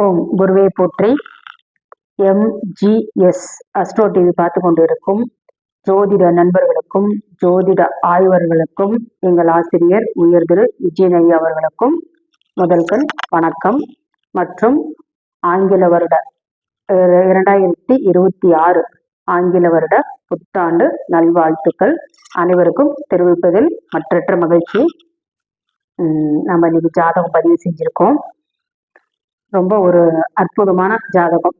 ஓம் குருவே போற்றி. MGS astro TV பார்த்து கொண்டிருக்கும் ஜோதிட நண்பர்களுக்கும் ஜோதிட ஆய்வர்களுக்கும் எங்கள் ஆசிரியர் உயர் திரு விஜயநை அவர்களுக்கும் முதல்கள் வணக்கம். மற்றும் ஆங்கில வருட இரண்டாயிரத்தி இருபத்தி ஆறு ஆங்கில வருட புத்தாண்டு நல்வாழ்த்துக்கள் அனைவருக்கும் தெரிவிப்பதில் மற்றற்ற மகிழ்ச்சி. நம்ம இன்னைக்கு ஜாதகம் பதிவு செஞ்சிருக்கோம். ரொம்ப ஒரு அற்புதமான ஜாதகம்.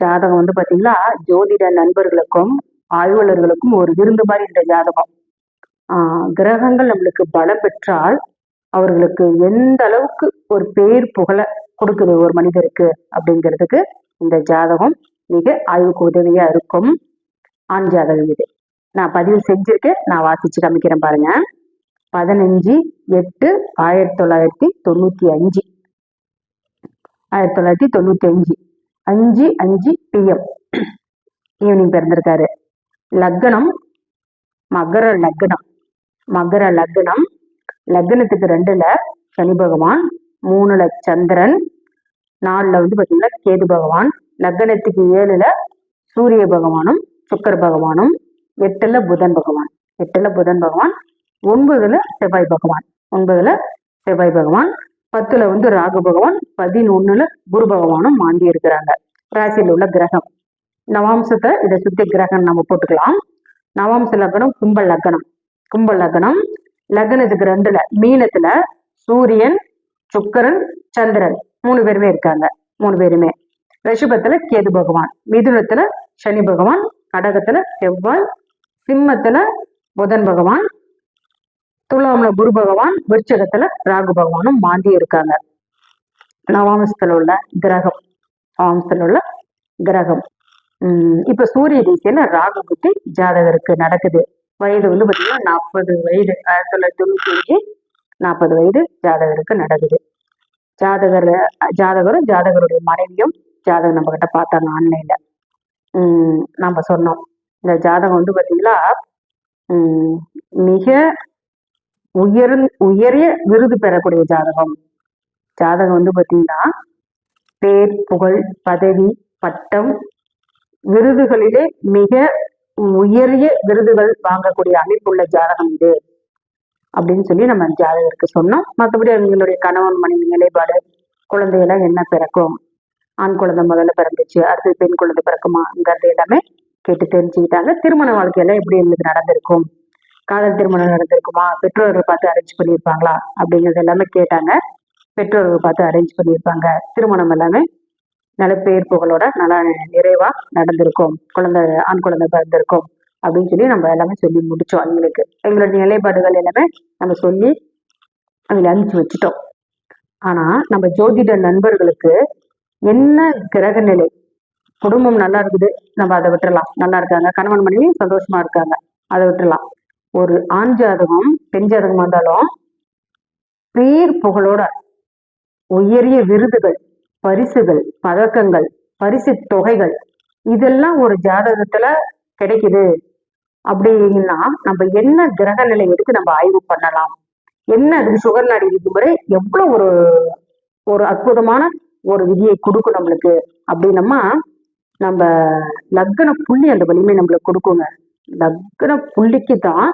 ஜாதகம் வந்து பார்த்தீங்கன்னா ஜோதிட நண்பர்களுக்கும் ஆய்வாளர்களுக்கும் ஒரு விருந்து மாதிரி இந்த ஜாதகம். கிரகங்கள் நம்மளுக்கு பலம் பெற்றால் அவர்களுக்கு எந்த அளவுக்கு ஒரு பேர் புகழ கொடுக்குது ஒரு மனிதருக்கு அப்படிங்கிறதுக்கு இந்த ஜாதகம் மிக ஆய்வுக்கு உதவியா இருக்கும். ஆண் ஜாதகம் இது. நான் பதிவு செஞ்சிருக்கேன். நான் வாசிச்சு காமிக்கிறேன் பாருங்க. பதினஞ்சு எட்டு ஆயிரத்தி தொள்ளாயிரத்தி தொண்ணூத்தி அஞ்சு. ஆயிரத்தி தொள்ளாயிரத்தி தொண்ணூத்தி அஞ்சு அஞ்சு அஞ்சு பிஎம் ஈவினிங் பிறந்திருக்காரு. லக்னம் மகர லக்னம். மகர லக்னம். லக்னத்துக்கு ரெண்டுல சனி பகவான் மூணுல சந்திரன் நாலுல வந்து பார்த்தீங்கன்னா கேது பகவான். லக்னத்துக்கு ஏழுல சூரிய பகவானும் சுக்கர பகவானும் எட்டுல புதன் பகவான். எட்டுல புதன் பகவான் ஒன்பதுல செவ்வாய் பகவான். ஒன்பதுல செவ்வாய் பகவான். பத்துல வந்து ராகு பகவான் பதினொன்னுல குரு பகவானும் மாண்டி இருக்கிறாங்க. ராசியில் உள்ள கிரகம். நவாம்சத்தை இதை சுத்தி கிரகம் நம்ம போட்டுக்கலாம். நவாம்ச லக்னம் கும்ப லக்னம். கும்ப லக்னம் லக்னத்துக்கு ரெண்டுல மீனத்துல சூரியன் சுக்கரன் சந்திரன் மூணு பேருமே இருக்காங்க. மூணு பேருமே. ரிஷபத்துல கேது பகவான் மிதுனத்துல சனி பகவான் கடகத்துல செவ்வாய் சிம்மத்துல புதன் பகவான் துலாம்ல குரு பகவான் விருச்சகத்துல ராகு பகவானும் மாந்தி இருக்காங்க. நவாம்சத்துல உள்ள கிரகம். நவாம்சத்துல உள்ள கிரகம். உம் இப்ப சூரிய திசையில ராகு புத்தி ஜாதகருக்கு நடக்குது. வயது வந்து பாத்தீங்கன்னா நாற்பது வயது ஆயிரத்தி தொள்ளாயிரத்தி தொண்ணூத்தி அஞ்சு நாற்பது வயது ஜாதகருக்கு நடக்குது. ஜாதகர் ஜாதகரும் ஜாதகருடைய மனைவியும் ஜாதகம் நம்ம கிட்ட பார்த்தாங்க ஆன்லைன்ல. உம் நம்ம சொன்னோம். இந்த ஜாதகம் வந்து பாத்தீங்கன்னா உம் மிக உயர் உயரிய விருது பெறக்கூடிய ஜாதகம். ஜாதகம் வந்து பாத்தீங்கன்னா பேர் புகழ் பதவி பட்டம் விருதுகளிலே மிக உயரிய விருதுகள் வாங்கக்கூடிய அமைப்புள்ள ஜாதகம் இது. அப்படின்னு சொல்லி நம்ம ஜாதகருக்கு சொன்னோம். மற்றபடி அவங்களுடைய கணவன் மனைவி நிலைப்பாடு குழந்தையெல்லாம் என்ன பிறக்கும்? ஆண் குழந்தை முதல்ல பிறந்துச்சு அடுத்து பெண் குழந்தை பிறக்குமாங்கிறது எல்லாமே கேட்டு தெரிஞ்சுக்கிட்டாங்க. திருமண வாழ்க்கையில எப்படி எங்களுக்கு நடந்திருக்கும்? காதல் திருமணம் நடந்திருக்குமா? பெற்றோர்கள் பார்த்து அரேஞ்ச் பண்ணியிருப்பாங்களா? அப்படிங்கிறது எல்லாமே கேட்டாங்க. பெற்றோர்கள் பார்த்து அரேஞ்ச் பண்ணியிருப்பாங்க. திருமணம் எல்லாமே நல்ல பேர் புகழோட நல்லா நிறைவா நடந்திருக்கும். குழந்தை ஆண் குழந்தை பிறந்திருக்கும் அப்படின்னு சொல்லி நம்ம எல்லாமே சொல்லி முடிச்சோம் அவங்களுக்கு. எங்களுடைய நிலைப்பாடுகள் எல்லாமே நம்ம சொல்லி அவங்களை அனுப்பிச்சு வச்சுட்டோம். ஆனா நம்ம ஜோதிட நண்பர்களுக்கு என்ன கிரக நிலை? குடும்பம் நல்லா இருக்குது. நம்ம அதை விட்டுறலாம். நல்லா இருக்காங்க. கணவன் மனைவி சந்தோஷமா இருக்காங்க. அதை விட்டுறலாம். ஒரு ஆண் ஜாதகம் பெண் ஜாதகம் வந்தாலும் பேர் புகழோட உயரிய விருதுகள் பரிசுகள் பதக்கங்கள் பரிசு தொகைகள் இதெல்லாம் ஒரு ஜாதகத்துல கிடைக்குது. அப்படின்னா நம்ம என்ன கிரக நிலை எடுத்து நம்ம ஆய்வு பண்ணலாம்? என்ன அதுக்கு சுகர் நாடி விதிமுறை? எவ்வளவு ஒரு ஒரு அற்புதமான ஒரு விதியை கொடுக்கும் நம்மளுக்கு? அப்படின்னம்மா நம்ம லக்ன புள்ளி அந்த வலிமை நம்மளுக்கு கொடுக்குங்க. லக்ன புள்ளிக்கு தான்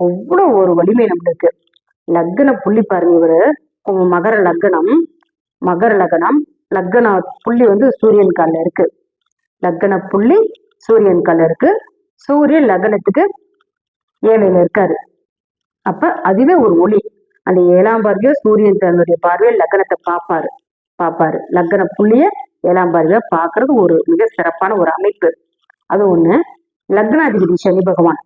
அவ்வளோ ஒரு வலிமை நம்மளுக்கு. லக்ன புள்ளி பாருங்க இவர். உங்க மகர லக்னம் மகர லக்னம் லக்ன புள்ளி வந்து சூரியன் காலில் இருக்கு. லக்ன புள்ளி சூரியன் காலில் இருக்கு. சூரியன் லக்னத்துக்கு ஏழையில இருக்காரு. அப்ப அதுவே ஒரு ஒளி. அந்த ஏழாம் பார்வையோ சூரியன் தன்னுடைய பார்வையை லக்னத்தை பார்ப்பாரு. பார்ப்பாரு. லக்ன புள்ளிய ஏழாம் பார்வையா பார்க்கறது ஒரு மிக சிறப்பான ஒரு அமைப்பு. அது ஒண்ணு. லக்னாதிபதி சனி பகவான்.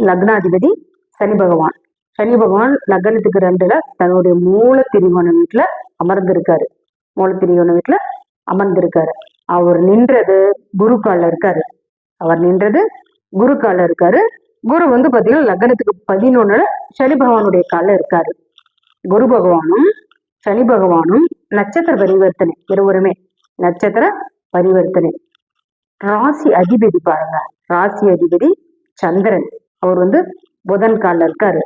லக்னாதிபதி சனி பகவான். சனி பகவான் லக்னத்துக்கு ரெண்டுல தன்னுடைய மூல திரிகோண வீட்டுல அமர்ந்திருக்காரு. மூல திரிகோண வீட்டுல அமர்ந்திருக்காரு. அவர் நின்றது குரு கால இருக்காரு. அவர் நின்றது குரு கால இருக்காரு. குரு வந்து பாத்தீங்கன்னா லக்னத்துக்கு பதினொன்னுல சனி பகவானுடைய கால இருக்காரு. குரு பகவானும் சனி பகவானும் நட்சத்திர பரிவர்த்தனை இருவருமே. நட்சத்திர பரிவர்த்தனை. ராசி அதிபதி பாருங்க. ராசி அதிபதி சந்திரன். அவர் வந்து புதன் கால்ல இருக்காரு.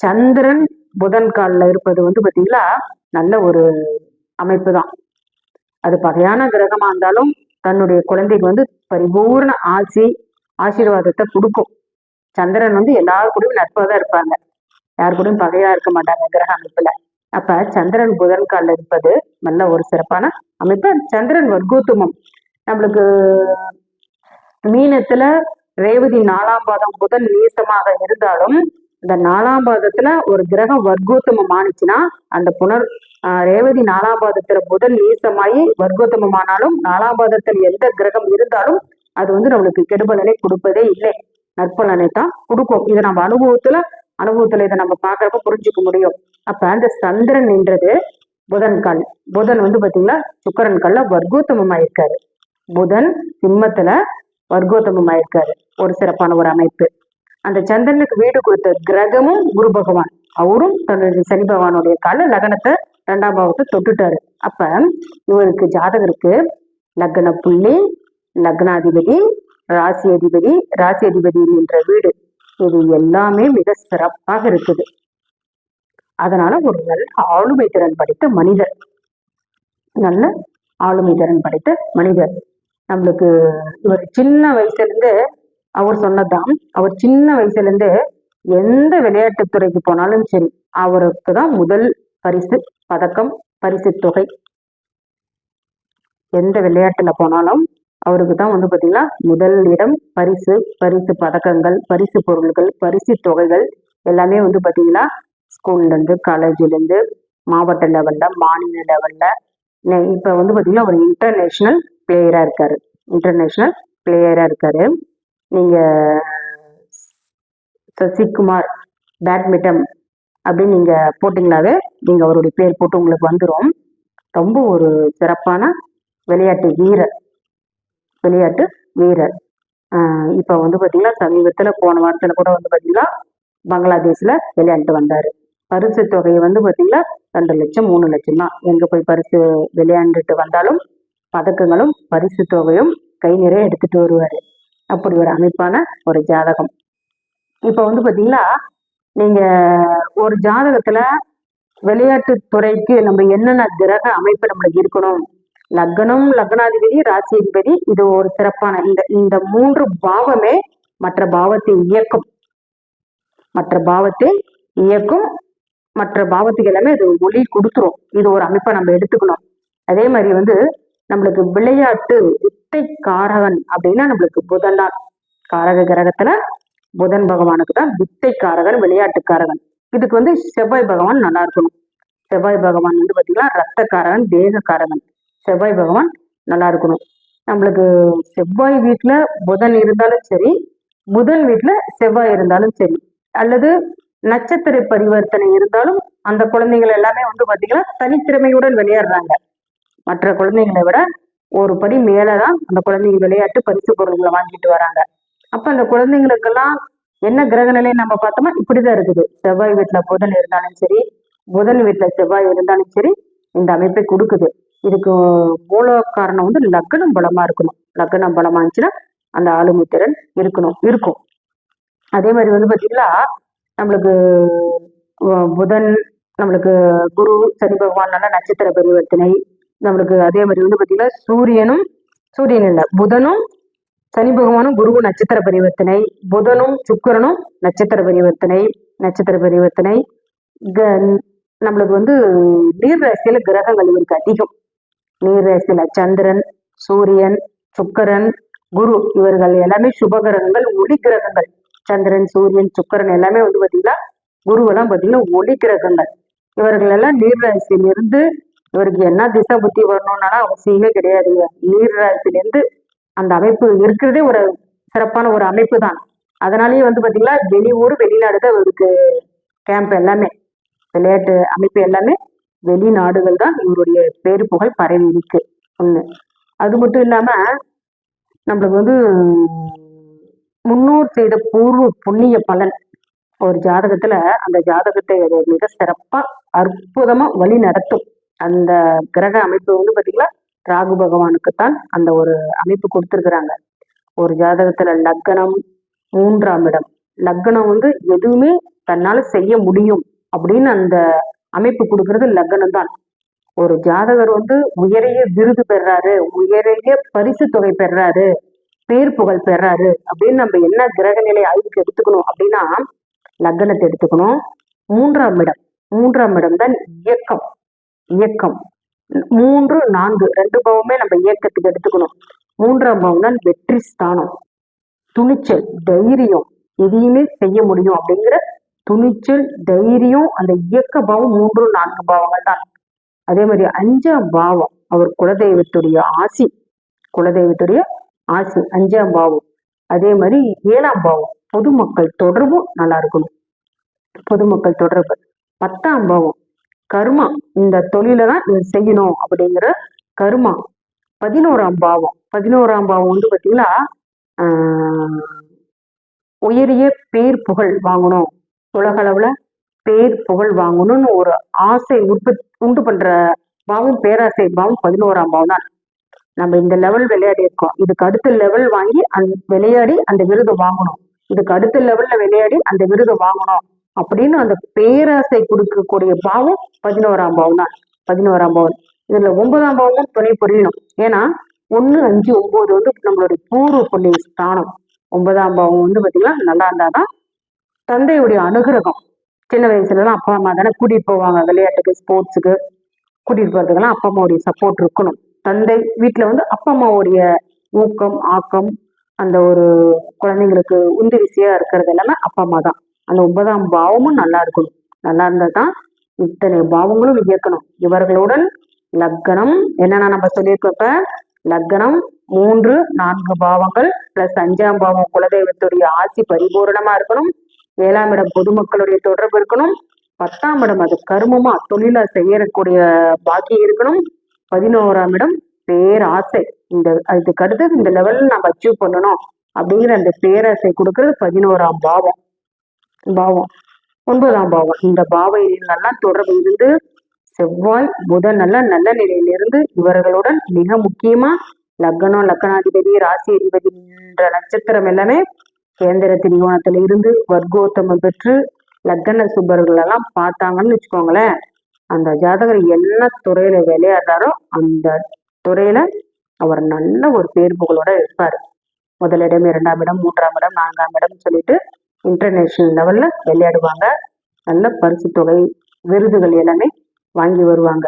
சந்திரன் புதன் கால்ல இருப்பது வந்து பாத்தீங்களா நல்ல ஒரு அமைப்பு தான் அது பகையான கிரகமா இருந்தாலும் தன்னுடைய குழந்தைக்கு வந்து பரிபூர்ண ஆசி ஆசீர்வாதத்தை கொடுக்கும். சந்திரன் வந்து எல்லாரு கூடயும் நட்பாக தான் இருப்பாங்க. யாரு கூடயும் பகையா இருக்க மாட்டாங்க கிரக அமைப்புல. அப்ப சந்திரன் புதன் காலில் இருப்பது நல்ல ஒரு சிறப்பான அமைப்பு. சந்திரன் வர்க்கோத்துமம். நம்மளுக்கு மீனத்துல ரேவதி நாலாம் பாதம் புதன் நீசமாக இருந்தாலும் இந்த நாலாம் பாதத்துல ஒரு கிரகம் வர்க்கோத்தமம் ஆனிச்சுன்னா அந்த புனர் ஆஹ் ரேவதி நாலாம் பாதத்துல புதன் நீசமாயி வர்க்கோத்தமமானாலும் நாலாம் பாதத்தில் எந்த கிரகம் இருந்தாலும் அது வந்து நம்மளுக்கு கெடுபலனை கொடுப்பதே இல்லை. நற்பலனை தான் கொடுக்கும். இதை நம்ம அனுபவத்துல அனுபவத்துல இதை நம்ம பாக்குறப்ப புரிஞ்சுக்க முடியும். அப்ப அந்த சந்திரன் என்றது புதன் கண். புதன் வந்து பாத்தீங்கன்னா சுக்கரன் கல்ல வர்க்கோத்தமமா இருக்காரு புதன் சிம்மத்துல வர்க்கோத்தமமா ஆயிருக்காரு. ஒரு சிறப்பான ஒரு அமைப்பு. அந்த சந்திரனுக்கு வீடு கொடுத்த கிரகமும் குரு பகவான். அவரும் தன்னுடைய சனி பகவானுடைய கால லக்னத்தை ரெண்டாம் பாவத்தை தொட்டுட்டாரு. அப்ப இவருக்கு ஜாதகருக்கு லக்ன புள்ளி லக்னாதிபதி ராசி அதிபதி ராசி அதிபதி என்ற வீடு. இது எல்லாமே மிக சிறப்பாக இருக்குது. அதனால ஒரு நல்ல ஆளுமை திறன் படித்த மனிதர். நல்ல ஆளுமை திறன் படைத்த மனிதர். நம்மளுக்கு இவர் சின்ன வயசுலேருந்து அவர் சொன்னதுதான். அவர் சின்ன வயசுலேருந்து எந்த விளையாட்டு துறைக்கு போனாலும் சரி அவருக்கு தான் முதல் பரிசு பதக்கம் பரிசு தொகை. எந்த விளையாட்டில் போனாலும் அவருக்கு தான் வந்து பார்த்தீங்கன்னா முதல் இடம் பரிசு பரிசு பதக்கங்கள் பரிசு பொருள்கள் பரிசு தொகைகள் எல்லாமே வந்து பார்த்தீங்கன்னா ஸ்கூல்லேருந்து இருந்து மாவட்ட லெவலில் மாநில லெவலில் இப்போ வந்து பார்த்தீங்கன்னா ஒரு இன்டர்நேஷ்னல் பிளேயராக இருக்காரு. இன்டர்நேஷ்னல் பிளேயராக இருக்காரு. நீங்கள் சசிகுமார் பேட்மிட்டன் அப்படின்னு நீங்கள் போட்டிங்களாவே நீங்கள் அவருடைய பேர் போட்டு உங்களுக்கு வந்துடும் ரொம்ப ஒரு சிறப்பான விளையாட்டு வீரர். விளையாட்டு வீரர். இப்போ வந்து பார்த்தீங்கன்னா சமீபத்தில் போன வாரத்தில் கூட வந்து பார்த்தீங்கன்னா பங்களாதேஷில் விளையாண்டு வந்தார். பரிசு தொகையை வந்து பார்த்தீங்கன்னா ரெண்டு லட்சம் மூணு லட்சம் தான் எங்கே போய் பரிசு விளையாண்டுட்டு வந்தாலும் பதக்கங்களும் பரிசு தொகையும் கை நிறைய எடுத்துட்டு வருவாரு. அப்படி ஒரு அமைப்பான ஒரு ஜாதகம். இப்ப வந்து பாத்தீங்கன்னா நீங்க ஒரு ஜாதகத்துல விளையாட்டு துறைக்கு நம்ம என்னென்ன கிரக அமைப்பு நம்மளுக்கு இருக்கணும்? லக்னம் லக்னாதிபதி ராசி இது ஒரு சிறப்பான இந்த இந்த மூன்று பாவமே மற்ற பாவத்தை இயக்கும். மற்ற பாவத்தை இயக்கும் மற்ற பாவத்துக்கு எல்லாமே இது ஒளி கொடுத்துரும். இது ஒரு அமைப்பை நம்ம எடுத்துக்கணும். அதே மாதிரி வந்து நம்மளுக்கு விளையாட்டு வித்தை காரகன் அப்படின்னா நம்மளுக்கு புதன் தான். காரக கிரகத்துல புதன் பகவானுக்கு தான் வித்தை காரகன் விளையாட்டுக்காரகன். இதுக்கு வந்து செவ்வாய் பகவான் நல்லா இருக்கணும். செவ்வாய் பகவான் வந்து பாத்தீங்கன்னா ரத்தக்காரகன் தேகக்காரகன். செவ்வாய் பகவான் நல்லா இருக்கணும். நம்மளுக்கு செவ்வாய் வீட்டுல புதன் இருந்தாலும் சரி புதன் வீட்டுல செவ்வாய் இருந்தாலும் சரி அல்லது நட்சத்திர பரிவர்த்தனை இருந்தாலும் அந்த குழந்தைகள் எல்லாமே வந்து பாத்தீங்கன்னா தனித்திறமையுடன் விளையாடுறாங்க. மற்ற குழந்தைங்களை விட ஒரு படி மேலதான் அந்த குழந்தைங்க விளையாட்டு பரிசு பொருள்களை வாங்கிட்டு வராங்க. அப்ப அந்த குழந்தைங்களுக்கெல்லாம் என்ன கிரக நிலை நம்ம பார்த்தோமா? இப்படிதான் இருக்குது. செவ்வாய் வீட்டுல புதன் இருந்தாலும் சரி புதன் வீட்டுல செவ்வாய் இருந்தாலும் சரி இந்த அமைப்பை கொடுக்குது. இதுக்கு மூல காரணம் வந்து லக்னம் பலமா இருக்கணும். லக்னம் பலமா இருந்துச்சுன்னா அந்த ஆளுமை திறன் இருக்கணும் இருக்கும். அதே மாதிரி வந்து பாத்தீங்கன்னா நம்மளுக்கு புதன் நம்மளுக்கு குரு சனி பகவான் நல்ல நட்சத்திர பரிவர்த்தனை நம்மளுக்கு அதே மாதிரி வந்து பார்த்தீங்கன்னா சூரியனும் சூரியன் இல்லை புதனும் சனி பகவானும் குருவும் நட்சத்திர பரிவர்த்தனை புதனும் சுக்கரனும் நட்சத்திர பரிவர்த்தனை நட்சத்திர பரிவர்த்தனை. நம்மளுக்கு வந்து நீர் ராசியில கிரகங்கள் இருக்கு அதிகம். நீர் ராசியில சந்திரன் சூரியன் சுக்கரன் குரு இவர்கள் எல்லாமே சுப கிரகங்கள் ஒளி கிரகங்கள். சந்திரன் சூரியன் சுக்கிரன் எல்லாமே வந்து பார்த்தீங்கன்னா குருவெல்லாம் பார்த்தீங்கன்னா ஒளி கிரகங்கள். இவர்கள் எல்லாம் நீர் ராசியிலிருந்து இவருக்கு என்ன திசை புத்தி வரணும்னாலும் அவசியமே கிடையாதுங்க நீர்ராசிலேருந்து அந்த அமைப்பு இருக்கிறதே ஒரு சிறப்பான ஒரு அமைப்பு தான். அதனாலேயே வந்து பாத்தீங்கன்னா வெளியூர் வெளிநாடு தான் இவருக்கு கேம்ப் எல்லாமே விளையாட்டு அமைப்பு எல்லாமே வெளிநாடுகள் தான் இவருடைய பேரு புகழ் பரவி இருக்கு. ஒன்று அது மட்டும் இல்லாமல் நம்மளுக்கு வந்து முன்னோர் செய்த பூர்வ புண்ணிய பலன் ஒரு ஜாதகத்தில் அந்த ஜாதகத்தை மிக சிறப்பாக அற்புதமாக வழி நடத்தும் அந்த கிரக அமைப்பு வந்து பாத்தீங்கன்னா ராகு பகவானுக்குத்தான் அந்த ஒரு அமைப்பு கொடுத்துருக்குறாங்க. ஒரு ஜாதகத்துல லக்னம் மூன்றாம் இடம். லக்னம் வந்து எதுவுமே தன்னால செய்ய முடியும் அப்படின்னு அந்த அமைப்பு கொடுக்கறது லக்னம் தான் ஒரு ஜாதகர் வந்து உயரிய விருது பெறாரு உயரிய பரிசு தொகை பெறாரு பேர் புகழ் பெறாரு அப்படின்னு நம்ம என்ன கிரக நிலை ஆய்வுக்கு எடுத்துக்கணும் அப்படின்னா லக்னத்தை எடுத்துக்கணும். மூன்றாம் இடம். மூன்றாம் இடம் தான் இயக்கம். இயக்கம். மூன்று நான்கு ரெண்டு பாவமே நம்ம இயக்கத்துக்கு எடுத்துக்கணும். மூன்றாம் பாவம் தான் வெற்றி ஸ்தானம். துணிச்சல் தைரியம் எதையுமே செய்ய முடியும் அப்படிங்கிற துணிச்சல் தைரியம் அந்த இயக்க பாவம் மூன்று நான்கு பாவங்கள் தான். அதே மாதிரி அஞ்சாம் பாவம் அவர் குலதெய்வத்துடைய ஆசி. குலதெய்வத்துடைய ஆசி அஞ்சாம் பாவம். அதே மாதிரி ஏழாம் பாவம் பொதுமக்கள் தொடர்பும் நல்லா இருக்கணும். பொதுமக்கள் தொடர்பு. பத்தாம் பாவம் கர்மா இந்த தொழில தான் இது செய்யணும் அப்படிங்கிற கர்மா. பதினோராம் பாவம். பதினோராம் பாவம் வந்து பார்த்தீங்கன்னா உயரிய பேர் புகழ் வாங்கணும். உலக பேர் புகழ் வாங்கணும்னு ஒரு ஆசை உற்பத்தி உண்டு பண்ற பாவம் பேராசை பாவம் பதினோராம் பாவம் தான். நம்ம இந்த லெவல் விளையாடி இருக்கோம். இதுக்கு அடுத்த லெவல் வாங்கி அந்த விளையாடி அந்த விருது வாங்கணும். இதுக்கு அடுத்த லெவல்ல விளையாடி அந்த விருது வாங்கணும். அப்படின்னு அந்த பேராசை கொடுக்கக்கூடிய பாவம் பதினோராம் பாவம் தான். பதினோராம் பாவம். இதுல ஒன்பதாம் பாவமும் துணை புரியணும். ஏன்னா ஒண்ணு அஞ்சு ஒன்பது வந்து நம்மளுடைய பூர்வ புண்ணிய ஸ்தானம். ஒன்பதாம் பாவம் வந்து பாத்தீங்கன்னா நல்லா இருந்தாதான் தந்தையுடைய அனுகிரகம். சின்ன வயசுல எல்லாம் அப்பா அம்மா தானே கூட்டிட்டு போவாங்க. விளையாட்டுக்கு ஸ்போர்ட்ஸுக்கு கூட்டிட்டு போறதுக்கெல்லாம் அப்பா அம்மாவுடைய சப்போர்ட் இருக்கணும். தந்தை வீட்டுல வந்து அப்பா அம்மாவுடைய ஊக்கம் ஆக்கம் அந்த ஒரு குழந்தைங்களுக்கு உந்து விசையா இருக்கிறது எல்லாமே அப்பா அம்மா தான். அந்த ஒன்பதாம் பாவமும் நல்லா இருக்கணும். நல்லா இருந்தால் தான் இத்தனை பாவங்களும் இயக்கணும் இவர்களுடன் லக்கணம் என்னன்னா நம்ம சொல்லியிருக்கப்ப லக்கணம் மூன்று நான்கு பாவங்கள் பிளஸ் அஞ்சாம் பாவம் குலதெய்வத்துடைய ஆசி பரிபூரணமா இருக்கணும். ஏழாம் இடம் பொதுமக்களுடைய தொடர்பு இருக்கணும். பத்தாம் இடம் அது கருமமா தொழிலா செய்யக்கூடிய பாக்கியம் இருக்கணும். பதினோராம் இடம் பேராசை இந்த அதுக்கு அடுத்தது இந்த லெவலில் நம்ம அச்சீவ் பண்ணணும் அப்படிங்கிற அந்த பேராசை கொடுக்கறது பதினோராம் பாவம். பாவம். ஒன்பதாம் பாவம். இந்த பாவையிலெல்லாம் தொடர்பு இருந்து செவ்வாய் புதன் நல்ல நல்ல நிலையிலிருந்து இவர்களுடன் மிக முக்கியமா லக்னம் லக்கணாதிபதி ராசி அதிபதி என்ற நட்சத்திரம் எல்லாமே கேந்திர திரிகோணத்துல இருந்து வர்க்கோத்தமம் பெற்று லக்கண சுபர்கள் எல்லாம் பார்த்தாங்கன்னு வச்சுக்கோங்களேன். அந்த ஜாதகர் என்ன துறையில விளையாடுறாரோ அந்த துறையில அவர் நல்ல ஒரு பேர் புகழோட இருப்பார் முதலிடம் இரண்டாம் இடம் மூன்றாம் இடம் நான்காம் இடம் சொல்லிட்டு இன்டர்நேஷனல் லெவல்ல விளையாடுவாங்க. நல்ல பரிசு தொகை விருதுகள் எல்லாமே வாங்கி வருவாங்க.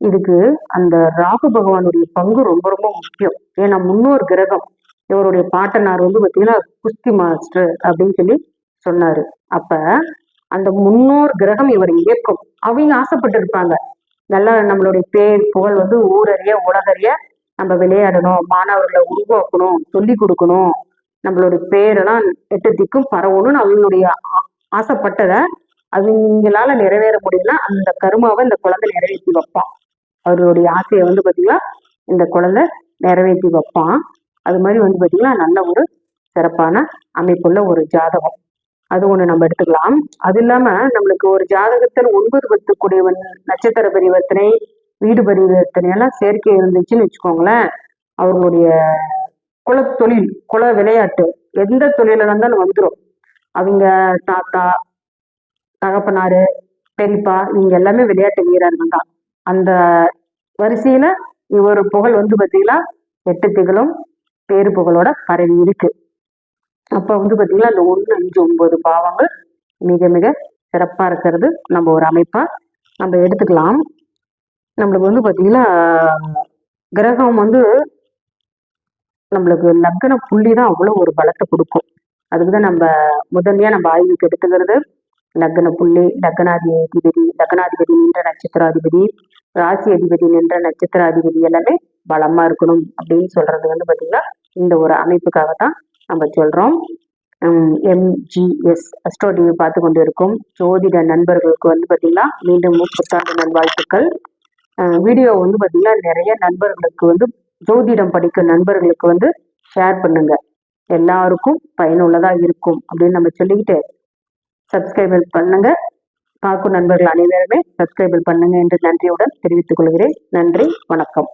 இதுக்கு அந்த ராகு பகவானுடைய பங்கு ரொம்ப ரொம்ப முக்கியம். ஏன்னா முன்னோர் கிரகம் இவருடைய பாட்டனார் வந்து பார்த்தீங்கன்னா குஸ்தி மாஸ்டர் அப்படின்னு சொல்லி சொன்னாரு. அப்ப அந்த முன்னோர் கிரகம் இவர் இயக்கும். அவங்க ஆசைப்பட்டு இருப்பாங்க நல்லா நம்மளுடைய பேர் புகழ் வந்து ஊரறிய உலகறிய நம்ம விளையாடணும். மாணவர்களை உருவாக்கணும் சொல்லி கொடுக்கணும். நம்மளுடைய பேரெல்லாம் எட்டு திக்கும் பரவணும்னு அவங்களுடைய ஆசைப்பட்டதை அவங்களால நிறைவேற முடியும்னா அந்த கருமாவை இந்த குழந்தை நிறைவேற்றி வைப்பான் அவருடைய ஆசையை வந்து பார்த்தீங்கன்னா இந்த குழந்தை நிறைவேற்றி வைப்பான் அது மாதிரி வந்து பார்த்தீங்கன்னா நல்ல ஒரு சிறப்பான அமைப்புள்ள ஒரு ஜாதகம். அது ஒன்று நம்ம எடுத்துக்கலாம். அது இல்லாம நம்மளுக்கு ஒரு ஜாதகத்தில் ஒன்பது பத்துக்குடையவன் நட்சத்திர பரிவர்த்தனை வீடு பரிவர்த்தனை எல்லாம் சேர்க்கை இருந்துச்சுன்னு வச்சுக்கோங்களேன் அவர்களுடைய குல தொழில் குல விளையாட்டு எந்த தொழில இருந்தாலும் வந்துடும் அவங்க தாத்தா தகப்பனாரு பெரியப்பா இவங்க எல்லாமே விளையாட்டு வீரர்கள் தான். அந்த வரிசையில இவர் புகழ் வந்து பார்த்தீங்கன்னா எட்டு திகழும் பேரு புகழோட பரவி இருக்கு. அப்ப வந்து பார்த்தீங்கன்னா அந்த ஒன்று அஞ்சு ஒன்பது பாவங்கள் மிக மிக சிறப்பா இருக்கிறது. நம்ம ஒரு அமைப்பா நம்ம எடுத்துக்கலாம். நம்மளுக்கு வந்து பார்த்தீங்கன்னா கிரகம் வந்து நம்மளுக்கு லக்கண புள்ளி தான் அவ்வளோ ஒரு பலத்தை கொடுக்கும். அதுக்கு தான் நம்ம முதன்மையாக நம்ம ஆய்வுக்கு எடுத்துக்கிறது லக்ன புள்ளி லக்னாதிபதி லக்னாதிபதி நின்ற நட்சத்திராதிபதி ராசி அதிபதி நின்ற நட்சத்திராதிபதி எல்லாமே பலமா இருக்கணும் அப்படின்னு சொல்றது வந்து பார்த்திங்கன்னா இந்த ஒரு அமைப்புக்காக தான் நம்ம சொல்றோம். எம்ஜிஎஸ் அஸ்ட்ரோ டிவி பார்த்து கொண்டு இருக்கும் ஜோதிட நண்பர்களுக்கு வந்து பார்த்தீங்கன்னா மீண்டும் புத்தாண்டு நல்வாழ்த்துக்கள். வீடியோ வந்து பார்த்தீங்கன்னா நிறைய நண்பர்களுக்கு வந்து ஜோதிடம் படிக்கும் நண்பர்களுக்கு வந்து ஷேர் பண்ணுங்க. எல்லாருக்கும் பயனுள்ளதா இருக்கும் அப்படின்னு நம்ம சொல்லிக்கிட்டு சப்ஸ்கிரைபிள் பண்ணுங்க. பார்க்கும் நண்பர்கள் அனைவருமே சப்ஸ்கிரைபிள் பண்ணுங்க என்று நன்றியுடன் தெரிவித்துக் கொள்கிறேன். நன்றி வணக்கம்.